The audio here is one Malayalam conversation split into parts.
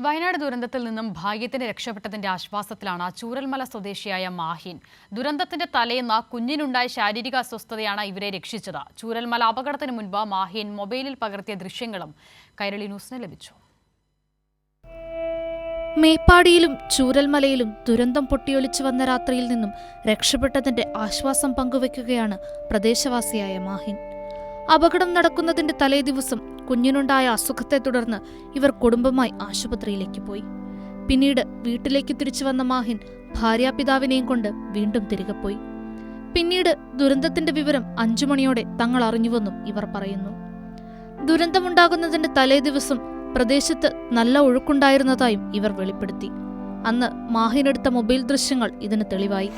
വയനാട് ദുരന്തത്തിൽ നിന്നും ഭാഗ്യത്തിന് രക്ഷപ്പെട്ടതിന്റെ ആശ്വാസത്തിലാണ് ചൂരൽമല സ്വദേശിയായ മാഹിൻ. ദുരന്തത്തിന്റെ തലേന്ന് കുഞ്ഞിനുണ്ടായ ശാരീരിക അസ്വസ്ഥതയാണ് ഇവരെ രക്ഷിച്ചത്. ചൂരൽമല അപകടത്തിന് മുൻപ് മാഹിൻ മൊബൈലിൽ പകർത്തിയ ദൃശ്യങ്ങളും കൈരളി ന്യൂസിന് ലഭിച്ചു. മേപ്പാടിയിലും ചൂരൽമലയിലും ദുരന്തം പൊട്ടിയൊലിച്ചു വന്ന രാത്രിയിൽ നിന്നും രക്ഷപ്പെട്ടതിന്റെ ആശ്വാസം പങ്കുവെക്കുകയാണ് പ്രദേശവാസിയായ മാഹിൻ. അപകടം നടക്കുന്നതിന്റെ തലേദിവസം കുഞ്ഞിനുണ്ടായ അസുഖത്തെ തുടർന്ന് ഇവർ കുടുംബമായി ആശുപത്രിയിലേക്ക് പോയി. പിന്നീട് വീട്ടിലേക്ക് തിരിച്ചു വന്ന മാഹിൻ ഭാര്യാപിതാവിനെയും കൊണ്ട് വീണ്ടും തിരികെ പോയി. പിന്നീട് ദുരന്തത്തിന്റെ വിവരം അഞ്ചു മണിയോടെ തങ്ങൾ അറിഞ്ഞുവെന്നും ഇവർ പറയുന്നു. ദുരന്തമുണ്ടാകുന്നതിന്റെ തലേദിവസം പ്രദേശത്ത് നല്ല ഒഴുക്കുണ്ടായിരുന്നതായും ഇവർ വെളിപ്പെടുത്തി. അന്ന് മാഹിനെടുത്ത മൊബൈൽ ദൃശ്യങ്ങൾ ഇതിന് തെളിവായി.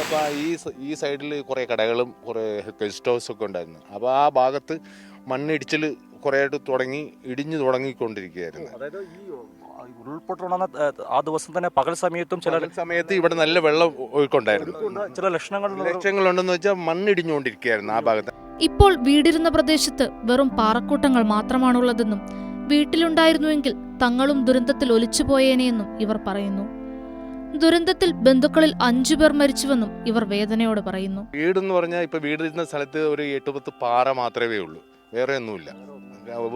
അപ്പോൾ ഈ ഈ സൈഡിൽ കുറേ കടകളും കുറേ ഗസ്റ്റ് ഹൗസൊക്കെ ഒക്കെ ഉണ്ടായിരുന്നു. അപ്പോൾ ആ ഭാഗത്ത് മണ്ണിടിച്ചിൽ കുറേ ആയിട്ട് തുടങ്ങി ഇടിഞ്ഞു തുടങ്ങിക്കൊണ്ടിരിക്കുകയായിരുന്നു. അതായത് ഈ ആ ദിവസം തന്നെ പകൽ സമയത്തും ചില സമയത്ത് ഇവിടെ നല്ല വെള്ളം ഒഴുക്കുണ്ടായിരുന്നു. ചില ലക്ഷണങ്ങൾ ലക്ഷ്യങ്ങളുണ്ടെന്ന് വെച്ചാൽ മണ്ണിടിഞ്ഞുകൊണ്ടിരിക്കുകയായിരുന്നു ആ ഭാഗത്ത്. ഇപ്പോൾ വീടിരുന്ന പ്രദേശത്ത് വെറും പാറക്കൂട്ടങ്ങൾ മാത്രമാണുള്ളതെന്നും വീട്ടിലുണ്ടായിരുന്നുവെങ്കിൽ തങ്ങളും ദുരന്തത്തിൽ ഒലിച്ചുപോയേനെയെന്നും ഇവർ പറയുന്നു. ദുരന്തത്തിൽ ബന്ധുക്കളിൽ അഞ്ചു പേർ മരിച്ചുവെന്നും ഇവർ വേദനയോട് പറയുന്നു. വീടെന്ന് പറഞ്ഞാൽ വീട് വീടിരുന്ന സ്ഥലത്ത് ഒരു എട്ട് പത്ത് പാറ മാത്രമേ ഉള്ളൂ. വേറെ ഒന്നുമില്ല.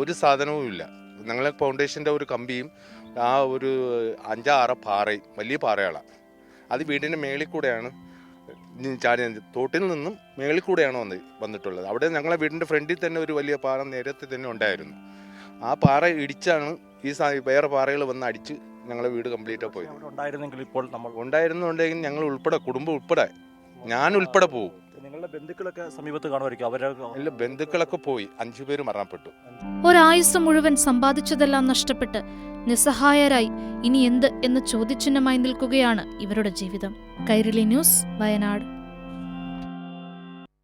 ഒരു സാധനവും ഇല്ല. ഞങ്ങളെ ഫൗണ്ടേഷന്റെ ഒരു കമ്പിയും ആ ഒരു അഞ്ചാറ് പാറയും വലിയ പാറകളാണ് അത് വീടിന്റെ മേളിൽ കൂടെയാണ് തോട്ടിൽ നിന്നും മേളിൽ കൂടെയാണ് വന്ന് വന്നിട്ടുള്ളത്. അവിടെ ഞങ്ങളെ വീടിന്റെ ഫ്രണ്ടിൽ തന്നെ ഒരു വലിയ പാറ നേരത്തെ തന്നെ ഉണ്ടായിരുന്നു. ആ പാറ ഇടിച്ചാണ് ഈ വേറെ പാറകൾ വന്ന് അടിച്ച് ഞങ്ങളെ വീട് കംപ്ലീറ്റ് പോയി ഉണ്ടായിരുന്നെങ്കിൽ ഇപ്പോൾ നമ്മൾ ഉണ്ടായിരുന്നുണ്ടെങ്കിൽ ഞങ്ങൾ ഉൾപ്പെടെ കുടുംബം ഉൾപ്പെടെ ഞാൻ ഉൾപ്പെടെ പോകും നിങ്ങളുടെ ബന്ധുക്കളൊക്കെ സമീപത്ത് കാണുമായിരിക്കും. അവരെ ഇല്ല ബന്ധുക്കളൊക്കെ പോയി. അഞ്ചു പേര് മരണപ്പെട്ടു. ഒരായുസ് മുഴുവൻ സമ്പാദിച്ചതെല്ലാം നഷ്ടപ്പെട്ട് നിസ്സഹായരായി ഇനി എന്ത് എന്ന് ചോദ്യചിഹ്നമായി നിൽക്കുകയാണ് ഇവരുടെ ജീവിതം. കൈരളി ന്യൂസ് വയനാട്.